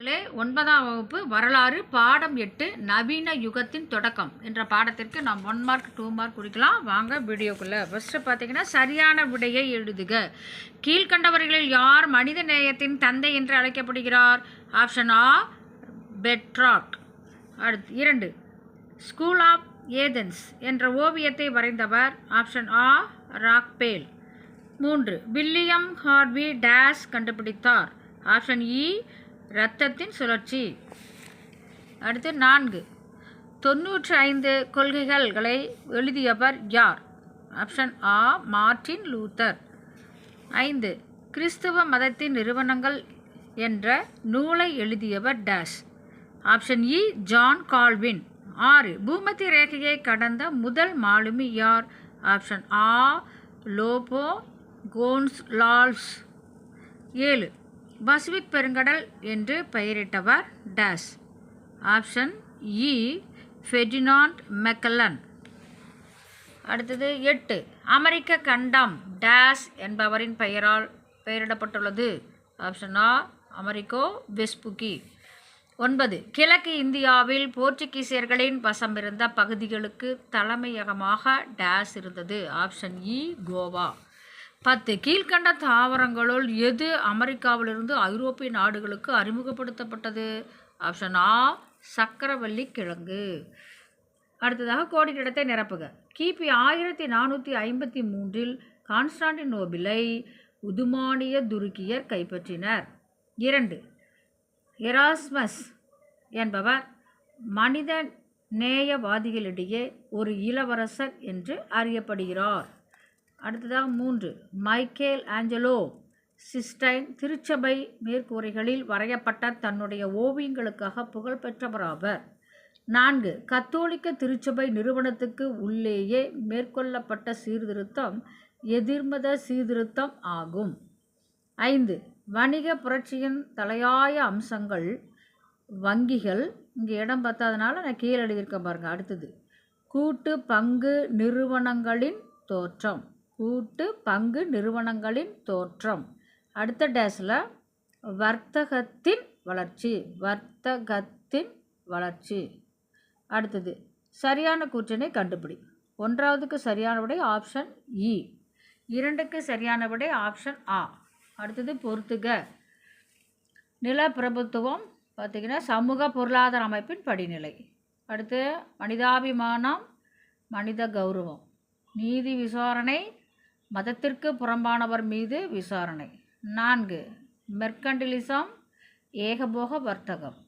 ஒன்பதாம் வகுப்பு வரலாறு பாடம் எட்டு நவீன யுகத்தின் தொடக்கம் என்ற பாடத்திற்கு நாம் ஒன் மார்க் டூ மார்க் குடிக்கலாம் வாங்க வீடியோக்குள்ளே. ஃபஸ்ட்டு பார்த்தீங்கன்னா சரியான விடையை எழுதுக. கீழ்கண்டவர்களில் யார் மனித நேயத்தின் தந்தை என்று அழைக்கப்படுகிறார்? ஆப்ஷன் ஆ பெட்ராக் அடுத்து இரண்டு ஸ்கூல் ஆஃப் ஏதென்ஸ் என்ற ஓவியத்தை வரைந்தவர். ஆப்ஷன் ஆ ராக்பேல் மூன்று வில்லியம் ஹார்வி டேஸ் கண்டுபிடித்தார். ஆப்ஷன் இ e, இரத்தத்தின் சுழற்சி. அடுத்து நான்கு. தொன்னூற்றி ஐந்து கொள்கைகள்களை எழுதியவர் யார்? ஆப்ஷன் ஆ மார்ட்டின் லூத்தர் ஐந்து. கிறிஸ்துவ மதத்தின் நிறுவனங்கள் என்ற நூலை எழுதியவர் டேஷ் ஆப்ஷன் இ ஜான் கால்வின் ஆறு. பூமத்தி ரேகையை கடந்த முதல் மாலுமி யார்? ஆப்ஷன் ஆ லோபோ கோன்ஸ் லால்ஸ் ஏழு. பசிபிக் பெருங்கடல் என்று பெயரிட்டவர் டேஸ். ஆப்ஷன் இ ஃபெடினாண்ட் மெக்கலன் அடுத்தது எட்டு. அமெரிக்க கண்டம் டேஸ் என்பவரின் பெயரால் பெயரிடப்பட்டுள்ளது. ஆப்ஷன் ஆ அமெரிக்கோ வெஸ்புக்கி ஒன்பது. கிழக்கு இந்தியாவில் போர்ச்சுகீசியர்களின் வசமிருந்த பகுதிகளுக்கு தலைமையகமாக டேஸ் இருந்தது. ஆப்ஷன் இ கோவா. பத்து கீழ்கண்ட தாவரங்களுள் எது அமெரிக்காவிலிருந்து ஐரோப்பிய நாடுகளுக்கு அறிமுகப்படுத்தப்பட்டது? ஆப்ஷன் ஆ சக்கரவள்ளி கிழங்கு. அடுத்ததாக கோடிக்கிடத்தை நிரப்புக. கிபி ஆயிரத்தி நானூற்றி ஐம்பத்தி மூன்றில் கான்ஸ்டாண்டினோபிளை உதுமானிய துருக்கியர் கைப்பற்றினர். இரண்டு எராஸ்மஸ் என்பவர் மனித நேயவாதிகளிடையே ஒரு இளவரசர் என்று அறியப்படுகிறார். அடுத்ததாக மூன்று. மைக்கேல் ஆஞ்சலோ சிஸ்டைன் திருச்சபை மேற்கூரைகளில் வரையப்பட்ட தன்னுடைய ஓவியங்களுக்காக புகழ்பெற்றவராவர் நான்கு. கத்தோலிக்க திருச்சபை நிறுவனத்துக்கு உள்ளேயே மேற்கொள்ளப்பட்ட சீர்திருத்தம் எதிர்மத சீர்திருத்தம் ஆகும். ஐந்து. வணிக புரட்சியின் தலையாய அம்சங்கள் வங்கிகள். இங்கே இடம் பத்தாதனால நான் கீழே எழுதியிருக்கேன் பாருங்கள் அடுத்தது. கூட்டு பங்கு நிறுவனங்களின் தோற்றம். கூட்டு பங்கு நிறுவனங்களின் தோற்றம். அடுத்த டேஸில் வர்த்தகத்தின் வளர்ச்சி வர்த்தகத்தின் வளர்ச்சி. அடுத்தது சரியான கூற்றினை கண்டுபிடி. ஒன்றாவதுக்கு சரியான விடை ஆப்ஷன் இ e. இரண்டுக்கு சரியான விடை ஆப்ஷன் ஆ அடுத்தது பொறுத்துக. நிலப்பிரபுத்துவம் பார்த்திங்கன்னா சமூக பொருளாதார அமைப்பின் படிநிலை. அடுத்து மனிதாபிமானம் மனித கௌரவம். நீதி விசாரணை மதத்திற்கு புறம்பானவர் மீது விசாரணை. நான்கு மெர்கண்டிலிசம் ஏகபோக வர்த்தகம்.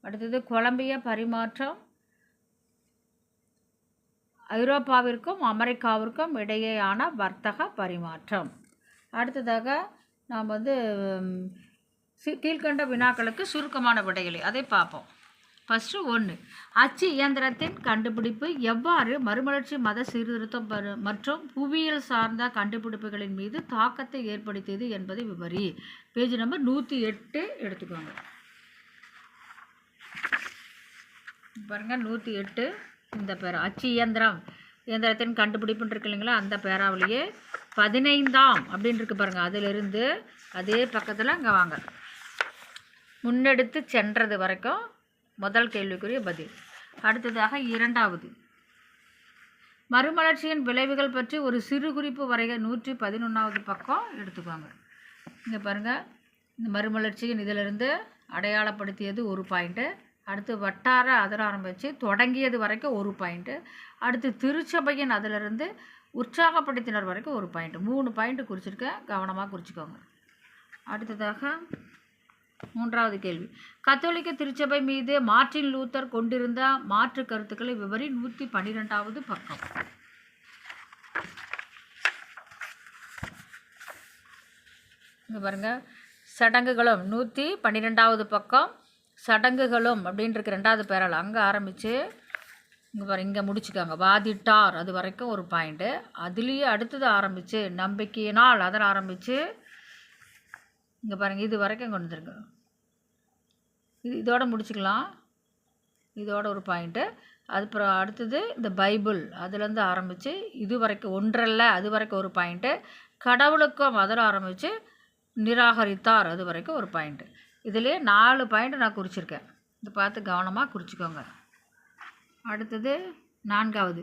அடுத்தது கொலம்பிய பரிமாற்றம். ஐரோப்பாவிற்கும் அமெரிக்காவிற்கும் இடையேயான வர்த்தக பரிமாற்றம். அடுத்ததாக நாம் வந்து கீழ்கண்ட கீழ்க்கண்ட வினாக்களுக்கு சுருக்கமான விடைகளை. அதை பார்ப்போம். ஃபஸ்ட்டு ஒன்று அச்சு இயந்திரத்தின் கண்டுபிடிப்பு எவ்வாறு மறுமலர்ச்சி மத சீர்திருத்தம் மற்றும் புவியியல் சார்ந்த கண்டுபிடிப்புகளின் மீது தாக்கத்தை ஏற்படுத்தியது என்பதை விவரி பேஜ் நம்பர் நூற்றி எட்டு எடுத்துக்கோங்க. பாருங்க நூற்றி எட்டு இந்த பேரா அச்சு இயந்திரம் இயந்திரத்தின் கண்டுபிடிப்புன்னு இருக்கு இல்லைங்களா அந்த பேராவிலேயே பதினைந்தாம் அப்படின்னு இருக்கு பாருங்கள் அதிலிருந்து அதே பக்கத்தில் இங்கே வாங்க. முன்னெடுத்து சென்றது வரைக்கும் முதல் கேள்விக்குரிய பதில். அடுத்ததாக இரண்டாவது. மறுமலர்ச்சியின் விளைவுகள் பற்றி ஒரு சிறு குறிப்பு வரைக நூற்றி பதினொன்றாவது பக்கம் எடுத்துக்கோங்க. இங்கே பாருங்கள் இந்த மறுமலர்ச்சியின் இதிலிருந்து அடையாளப்படுத்தியது ஒரு பாயிண்ட்டு அடுத்து வட்டார அதில் ஆரம்பித்து தொடங்கியது வரைக்கும் ஒரு பாயிண்ட்டு அடுத்து திருச்சபையின் அதிலிருந்து உற்சாகப்படுத்தினர் வரைக்கும் ஒரு பாயிண்ட். மூணு பாயிண்ட் குறிச்சிருக்கேன் கவனமாக குறிச்சிக்கோங்க. அடுத்ததாக மூன்றாவது கேள்வி. கத்தோலிக்க திருச்சபை மீது மார்ட்டின் லூத்தர் கொண்டிருந்த மாற்று கருத்துக்களை விவரி நூற்றி பன்னிரெண்டாவது பக்கம். இங்கே பாருங்க. சடங்குகளும் நூற்றி பன்னிரெண்டாவது பக்கம். சடங்குகளும் அப்படின்ட்டு ரெண்டாவது பேரால் அங்கே ஆரம்பித்து இங்கே பாரு இங்கே முடிச்சுக்காங்க வாதிட்டார் அது வரைக்கும் ஒரு பாயிண்ட்டு அதுலேயே அடுத்தது ஆரம்பித்து நம்பிக்கையினால் அதில் ஆரம்பித்து இங்கே பாருங்கள் இது வரைக்கும் கொண்டு வந்துருங்க. இது இதோட முடிச்சுக்கலாம். இதோட ஒரு பாயிண்ட்டு அதுப்புறம் அடுத்தது இந்த பைபிள். அதுலேருந்து ஆரம்பித்து இது வரைக்கும் ஒன்றல்ல அது வரைக்கும் ஒரு பாயிண்ட்டு கடவுளுக்கும் அதில் ஆரம்பித்து நிராகரித்தார் அது வரைக்கும் ஒரு பாயிண்ட்டு இதுலேயே நாலு பாயிண்ட் நான் குறிச்சிருக்கேன். இது பார்த்து கவனமாக குறிச்சிக்கோங்க. அடுத்தது நான்காவது.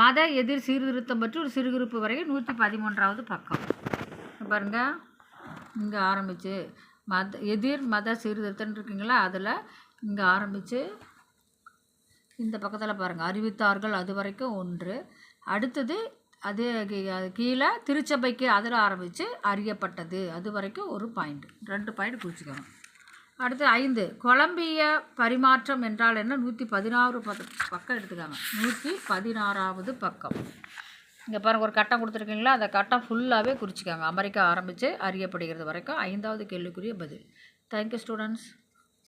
மத எதிர் சீர்திருத்தம் பற்றி ஒரு சிறுகுறிப்பு வரைக்கும் நூற்றி பதிமூன்றாவது பக்கம். பாருங்கள் பாருங்க. இங்கே ஆரம்பித்து மத எதிர் மத சீர்திருத்தம் இருக்குங்களா? அதில் இங்கே ஆரம்பித்து இந்த பக்கத்தில் பாருங்கள் அறிவித்தார்கள் அது வரைக்கும் ஒன்று. அடுத்தது அது கீ- கீழே திருச்சபைக்கு அதில் ஆரம்பித்து அறியப்பட்டது. அது வரைக்கும் ஒரு பாயிண்ட் ரெண்டு பாயிண்ட் குறிச்சிக்கணும் அடுத்து ஐந்து கொலம்பிய பரிமாற்றம் என்றால் என்ன? நூற்றி பதினாறு பக்கம் எடுத்துக்காங்க. நூற்றி பதினாறாவது பக்கம். இங்கே பாருங்கள் ஒரு கட்டம் கொடுத்துருக்கீங்களா? அந்த கட்டம் ஃபுல்லாகவே குறிச்சிக்காங்க. அமெரிக்கா ஆரம்பித்து அறியப்படுகிறது வரைக்கும் ஐந்தாவது கேள்விக்குரிய பதில். Thank you students